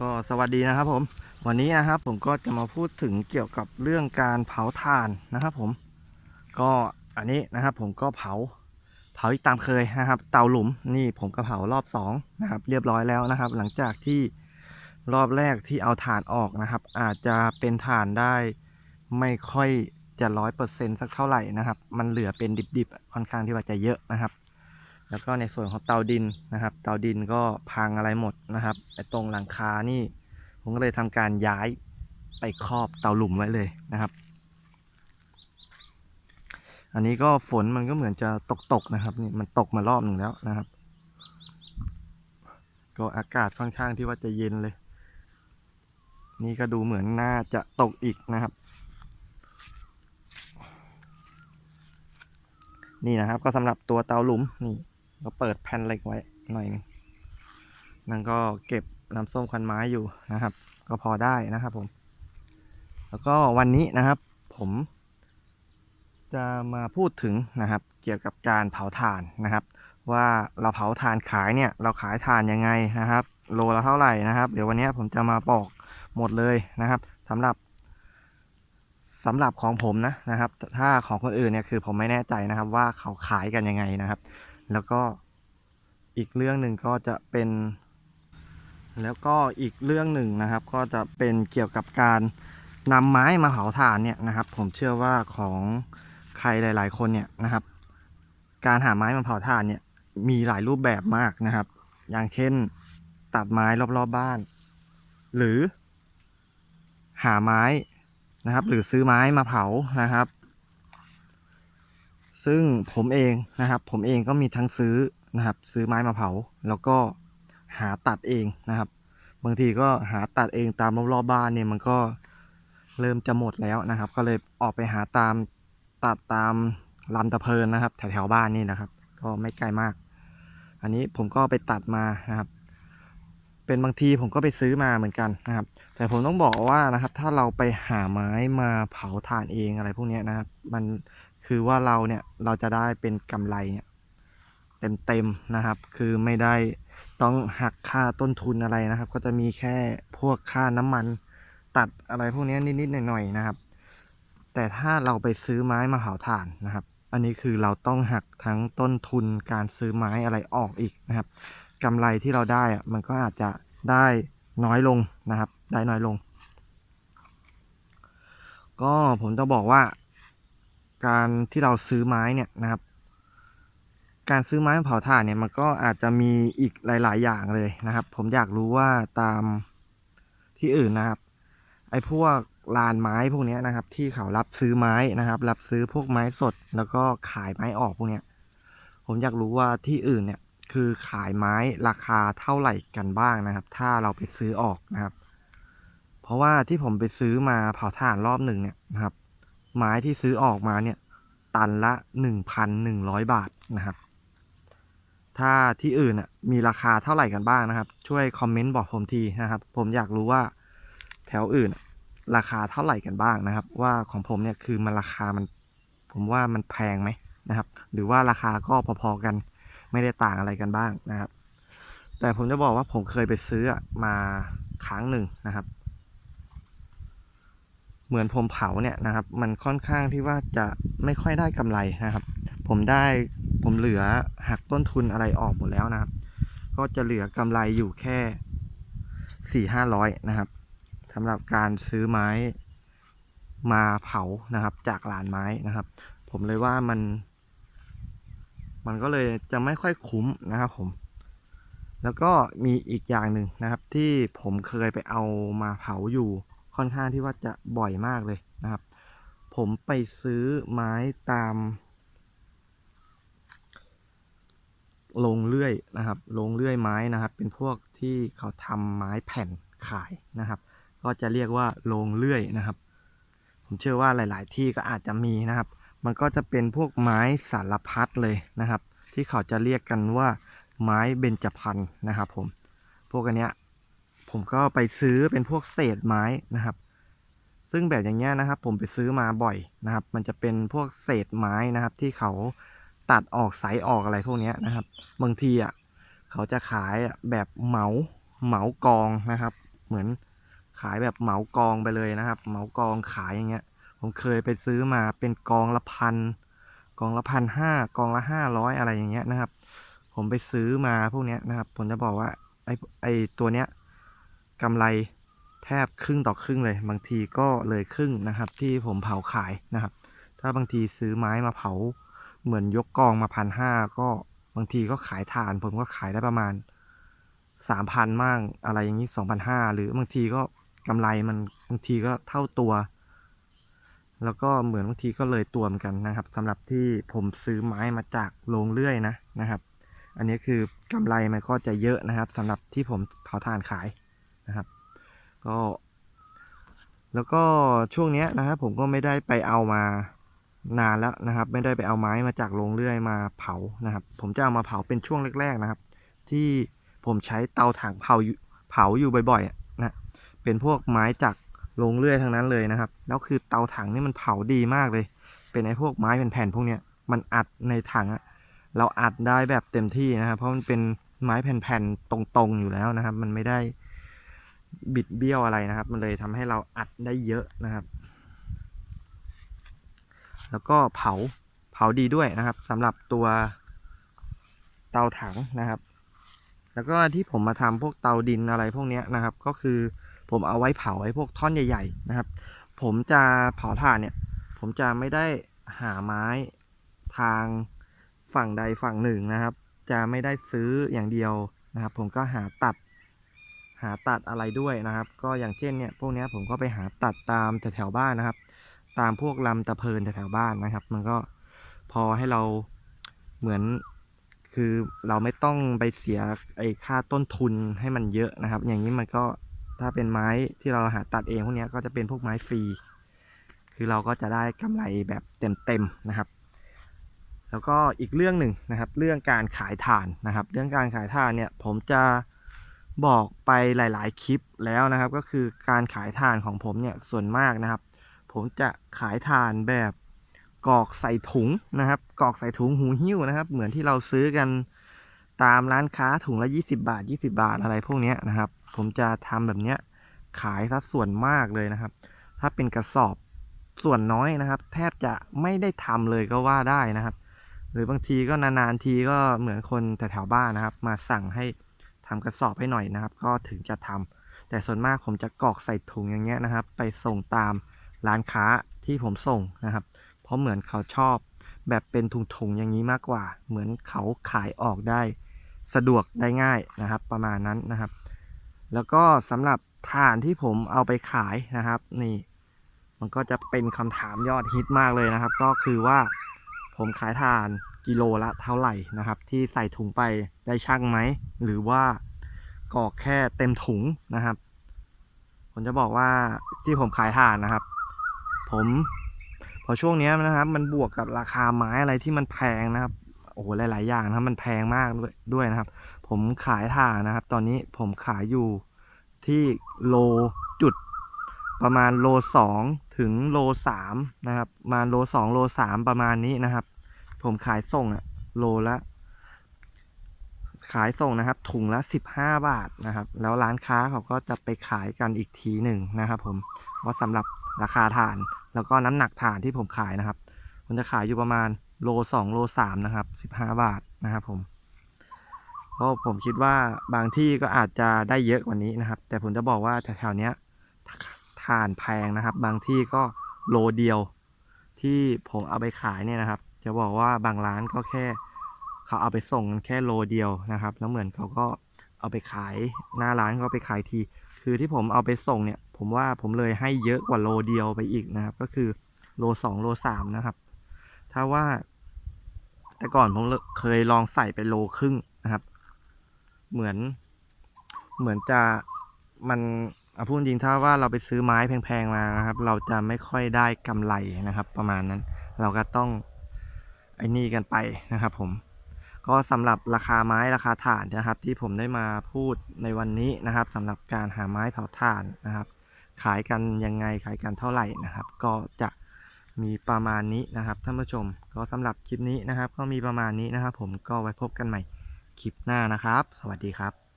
ก็สวัสดีนะครับผม วันนี้นะครับผมก็จะมาพูดถึงเกี่ยวกับเรื่องการเผาถ่านนะครับผม ก็อันนี้นะครับผมก็เผาเผาอีกตามเคยนะครับ เตาหลุมนี่ผมก็เผารอบสองนะครับ เรียบร้อยแล้วนะครับ หลังจากที่รอบแรกที่เอาถ่านออกนะครับ อาจจะเป็นถ่านได้ไม่ค่อยจะร้อยเปอร์เซ็นสักเท่าไหร่นะครับ มันเหลือเป็นดิบๆ ค่อนข้างที่ว่าจะเยอะนะครับ แล้วก็ในส่วนของเตาดินนะครับ เตาดินก็พังอะไรหมดนะครับไอ้ตรงหลังคานี่ ผมก็เลยทำการย้ายไปครอบเตาหลุมไว้เลยนะครับ อันนี้ก็ฝนมันก็เหมือนจะตกตกนะครับนี่มันตกมารอบหนึ่งแล้วนะครับ ก็อากาศค่อนข้างที่ว่าจะเย็นเลย นี่ก็ดูเหมือนน่าจะตกอีกนะครับนี่นะครับก็สำหรับตัวเตาหลุมนี่ ก็เปิดแผ่นเหล็กไว้หน่อยนึงนั่นก็เก็บน้ำส้มควันไม้อยู่นะครับ ก็พอได้นะครับผม แล้วก็วันนี้นะครับ ผมจะมาพูดถึงนะครับ เกี่ยวกับการเผาถ่านนะครับ ว่าเราเผาถ่านขายเนี่ย เราขายถ่านยังไงนะครับ โลละเท่าไหร่นะครับ เดี๋ยววันนี้ผมจะมาบอกหมดเลยนะครับสำหรับสำหรับของผมนะนะครับ ถ้าของคนอื่นเนี่ยคือผมไม่แน่ใจนะครับ ว่าเขาขายกันยังไงนะครับ แล้วก็อีกเรื่องหนึ่งก็จะเป็น แล้วก็อีกเรื่องหนึ่งนะครับ ก็จะเป็นเกี่ยวกับการนำไม้มาเผาถ่านเนี่ยนะครับ ผมเชื่อว่าของใครหลาย ๆ คนเนี่ยนะครับ การหาไม้มาเผาถ่านเนี่ยมีหลายรูปแบบมากนะครับ อย่างเช่นตัดไม้รอบ ๆบบ้าน หรือหาไม้นะครับ หรือซื้อไม้มาเผานะครับ ซึ่งผมเองนะครับ ผมเองก็มีทั้งซื้อนะครับ ซื้อไม้มาเผา แล้วก็หาตัดเองนะครับ บางทีก็หาตัดเองตามรอบๆบ้านเนี่ยมันก็เริ่มจะหมดแล้วนะครับ ก็เลยออกไปหาตามตัดตามลำตะเพินนะครับ แถวๆบ้านนี่นะครับ ก็ไม่ไกลมาก อันนี้ผมก็ไปตัดมานะครับ เป็นบางทีผมก็ไปซื้อมาเหมือนกันนะครับ แต่ผมต้องบอกว่านะครับ ถ้าเราไปหาไม้มาเผาถ่านเองอะไรพวกนี้นะครับ มัน คือว่าเราเนี่ยเราจะได้เป็นกำไรเนี่ยเต็มๆนะครับ คือไม่ได้ต้องหักค่าต้นทุนอะไรนะครับ ก็จะมีแค่พวกค่าน้ำมันตัดอะไรพวกนี้นิดๆหน่อยๆนะครับ แต่ถ้าเราไปซื้อไม้มาเผาถ่านนะครับ อันนี้คือเราต้องหักทั้งต้นทุนการซื้อไม้อะไรออกอีกนะครับกำไรที่เราได้อะมันก็อาจจะได้น้อยลงนะครับ ได้น้อยลง ก็ผมจะบอกว่า การที่เราซื้อไม้เนี่ยนะครับ การซื้อไม้มาเผาถ่านเนี่ยมันก็อาจจะมีอีกหลาย ๆ อย่างเลยนะครับ ผมอยากรู้ว่าตามที่อื่นนะครับ ไอ้พวกลานไม้พวกนี้นะครับ ที่เขารับซื้อไม้นะครับ รับซื้อพวกไม้สด แล้วก็ขายไม้ออกพวกเนี้ย ผมอยากรู้ว่าที่อื่นเนี่ยคือขายไม้ราคาเท่าไหร่กันบ้างนะครับ ถ้าเราไปซื้อออกนะครับ เพราะว่าที่ผมไปซื้อมาเผาถ่านรอบหนึ่งเนี่ยนะครับ ไม้ที่ซื้อออกมาเนี่ย ตันละหนึ่งพันหนึ่งร้อยบาทนะครับ ถ้าที่อื่นน่ะมีราคาเท่าไหร่กันบ้างนะครับ ช่วยคอมเมนต์บอกผมทีนะครับ ผมอยากรู้ว่าแถวอื่น ราคาเท่าไหร่กันบ้างนะครับ ว่าของผมเนี่ยคือมันราคามัน ผมว่ามันแพงไหมนะครับ หรือว่าราคาก็พอๆกัน ไม่ได้ต่างอะไรกันบ้างนะครับ แต่ผมจะบอกว่าผมเคยไปซื้อมาครั้งหนึ่งนะครับ เหมือนผมเผาเนี่ยนะครับ มันค่อนข้างที่ว่าจะไม่ค่อยได้กำไรนะครับ ผมได้ผมเหลือหักต้นทุนอะไรออกหมดแล้วนะครับ ก็จะเหลือกำไรอยู่แค่สี่ห้าร้อยนะครับสำหรับการซื้อไม้มาเผานะครับ จากลานไม้นะครับ ผมเลยว่ามัน มันก็เลยจะไม่ค่อยคุ้มนะครับผม แล้วก็มีอีกอย่างหนึ่งนะครับ ที่ผมเคยไปเอามาเผาอยู่ ค่อนข้างที่ว่าจะบ่อยมากเลยนะครับ ผมไปซื้อไม้ตามโรงเลื่อยนะครับโรงเลื่อยไม้นะครับ เป็นพวกที่เขาทำไม้แผ่นขายนะครับ ก็จะเรียกว่าโรงเลื่อยนะครับ ผมเชื่อว่าหลาย ๆ ที่ก็อาจจะมีนะครับ มันก็จะเป็นพวกไม้สารพัดเลยนะครับ ที่เขาจะเรียกกันว่าไม้เบญจพรรณนะครับ ผม พวกอันเนี้ย ผมก็ไปซื้อเป็นพวกเศษไม้นะครับ ซึ่งแบบอย่างเงี้ยนะครับ ผมไปซื้อมาบ่อยนะครับ มันจะเป็นพวกเศษไม้นะครับ ที่เขาตัดออกไสออกอะไรพวกเนี้ยนะครับ บางทีอะเขาจะขายอะแบบเหมาเหมากองนะครับ เหมือนขายแบบเหมากองไปเลยนะครับ เหมากองขายอย่างเงี้ย ผมเคยไปซื้อมาเป็นกองละพันกองละพันห้ากองละห้าร้อยอะไรอย่างเงี้ยนะครับ ผมไปซื้อมาพวกเนี้ยนะครับ ผมจะบอกว่าไอ้ไอ้ตัวเนี้ย กำไรแทบครึ่งต่อครึ่งเลย บางทีก็เลยครึ่งนะครับ ที่ผมเผาขายนะครับ ถ้าบางทีซื้อไม้มาเผา เหมือนยกกองมาพันห้าก็บางทีก็ขายถ่าน ผมก็ขายได้ประมาณสามพันมั่งอะไรอย่างนี้สองพันห้าหรือบางทีก็กำไรมันบางทีก็เท่าตัว แล้วก็เหมือนบางทีก็เลยตัวเหมือนกันนะครับสำหรับที่ผมซื้อไม้มาจากโรงเลื่อยนะนะครับ อันนี้คือกำไรมันก็จะเยอะนะครับสำหรับที่ผมเผาถ่านขาย นะครับ ก็ แล้วก็ช่วงเนี้ยนะครับผมก็ไม่ได้ไปเอามานานแล้วนะครับ ไม่ได้ไปเอาไม้มาจากโรงเลื่อยมาเผานะครับ ผมจะเอามาเผาเป็นช่วงแรก ๆนะครับ ที่ผมใช้เตาถ่านเผาเผาอยู่บ่อยๆนะเป็นพวกไม้จากโรงเลื่อยทั้งนั้นเลยนะครับ แล้วคือเตาถังนี่มันเผาดีมากเลย เป็นไอ้พวกไม้เป็นแผ่นพวกเนี้ยมันอัดในถังอะเราอัดได้แบบเต็มที่นะครับ เพราะมันเป็นไม้แผ่นๆตรงๆอยู่แล้วนะครับ มันไม่ได้ บิดเบี้ยวอะไรนะครับ มันเลยทำให้เราอัดได้เยอะนะครับ แล้วก็เผาเผาดีด้วยนะครับสำหรับตัวเตาถังนะครับ แล้วก็ที่ผมมาทำพวกเตาดินอะไรพวกนี้นะครับ ก็คือผมเอาไว้เผาไอ้พวกท่อนใหญ่ ๆ นะครับ ผมจะเผาถ่านเนี่ย ผมจะไม่ได้หาไม้ทางฝั่งใดฝั่งหนึ่งนะครับ จะไม่ได้ซื้ออย่างเดียวนะครับ ผมก็หาตัด หาตัดอะไรด้วยนะครับ ก็อย่างเช่นเนี่ยพวกนี้ผมก็ไปหาตัดตามแถวๆบ้านนะครับ ตามพวกลำตะเพินแถวๆบ้านนะครับ มันก็พอให้เราเหมือนคือเราไม่ต้องไปเสียไอ้ค่าต้นทุนให้มันเยอะนะครับ อย่างนี้มันก็ถ้าเป็นไม้ที่เราหาตัดเองพวกนี้ก็จะเป็นพวกไม้ฟรี คือเราก็จะได้กำไรแบบเต็มๆนะครับ แล้วก็อีกเรื่องหนึ่งนะครับ เรื่องการขายถ่านนะครับ เรื่องการขายถ่านเนี่ยผมจะ บอกไปหลาย ๆ คลิปแล้วนะครับ ก็คือการขายถ่านของผมเนี่ยส่วนมากนะครับ ผมจะขายถ่านแบบกรอกใส่ถุงนะครับกรอกใส่ถุงหูหิ้วนะครับ เหมือนที่เราซื้อกันตามร้านค้าถุงละ20 บาท 20 บาทอะไรพวกนี้นะครับ ผมจะทำแบบเนี้ยขายซะส่วนมากเลยนะครับ ถ้าเป็นกระสอบส่วนน้อยนะครับ แทบจะไม่ได้ทำเลยก็ว่าได้นะครับ หรือบางทีก็นานๆทีก็เหมือนคนแต่แถวๆบ้านนะครับ มาสั่งให้ ทำกระสอบให้หน่อยนะครับ ก็ถึงจะทำแต่ส่วนมากผมจะกรอกใส่ถุงอย่างเงี้ยนะครับ ไปส่งตามร้านค้าที่ผมส่งนะครับ เพราะเหมือนเขาชอบแบบเป็นถุงๆอย่างนี้มากกว่า เหมือนเขาขายออกได้สะดวกได้ง่ายนะครับ ประมาณนั้นนะครับ แล้วก็สำหรับถ่านที่ผมเอาไปขายนะครับ นี่ มันก็จะเป็นคำถามยอดฮิตมากเลยนะครับ ก็คือว่าผมขายถ่าน กิโลละเท่าไหร่นะครับ ที่ใส่ถุงไปได้ช่างไหม หรือว่ากอกแค่เต็มถุงนะครับ ผมจะบอกว่าที่ผมขายถ่านนะครับ ผมพอช่วงนี้นะครับ มันบวกกับราคาไม้อะไรที่มันแพงนะครับโอ้โหหลาย ๆ อย่างนะครับมันแพงมากด้วยด้วยนะครับ ผมขายถ่านนะครับ ตอนนี้ผมขายอยู่ที่โลจุดประมาณโลสองถึงโลสามนะครับประมาณโลสองโลสามประมาณนี้นะครับ ผมขายส่งอะโลละ ขายส่งนะครับ ถุงละสิบห้าบาทนะครับ แล้วร้านค้าเขาก็จะไปขายกันอีกทีหนึ่งนะครับผมว่าสำหรับราคาถ่าน แล้วก็น้ำหนักถ่านที่ผมขายนะครับ มันจะขายอยู่ประมาณโลสองโลสามนะครับสิบห้าบาทนะครับผมเพราะผมคิดว่าบางที่ก็อาจจะได้เยอะกว่านี้นะครับ แต่ผมจะบอกว่าแถวๆเนี้ยถ่านแพงนะครับ บางที่ก็โลเดียวที่ผมเอาไปขายเนี่ยนะครับ จะบอกว่าบางร้านก็แค่เขาเอาไปส่งกันแค่โลเดียวนะครับ แล้วเหมือนเขาก็เอาไปขายหน้าร้านเขาไปขายที คือที่ผมเอาไปส่งเนี่ย ผมว่าผมเลยให้เยอะกว่าโลเดียวไปอีกนะครับ ก็คือโลสองโลสามนะครับ ถ้าว่า แต่ก่อนผมเคยลองใส่ไปโลครึ่งนะครับ เหมือน เหมือนจะมันเอาพูดจริงถ้าว่าเราไปซื้อไม้แพงๆมานะครับ เราจะไม่ค่อยได้กำไรนะครับ ประมาณนั้น เราก็ต้อง ไอ้นี่กันไปนะครับผมก็สำหรับราคาไม้ราคาถ่านนะครับ ที่ผมได้มาพูดในวันนี้นะครับสำหรับการหาไม้เผาถ่านนะครับ ขายกันยังไงขายกันเท่าไหร่นะครับ ก็จะมีประมาณนี้นะครับท่านผู้ชม ก็สำหรับคลิปนี้นะครับ ก็มีประมาณนี้นะครับ ผมก็ไว้พบกันใหม่คลิปหน้านะครับ สวัสดีครับ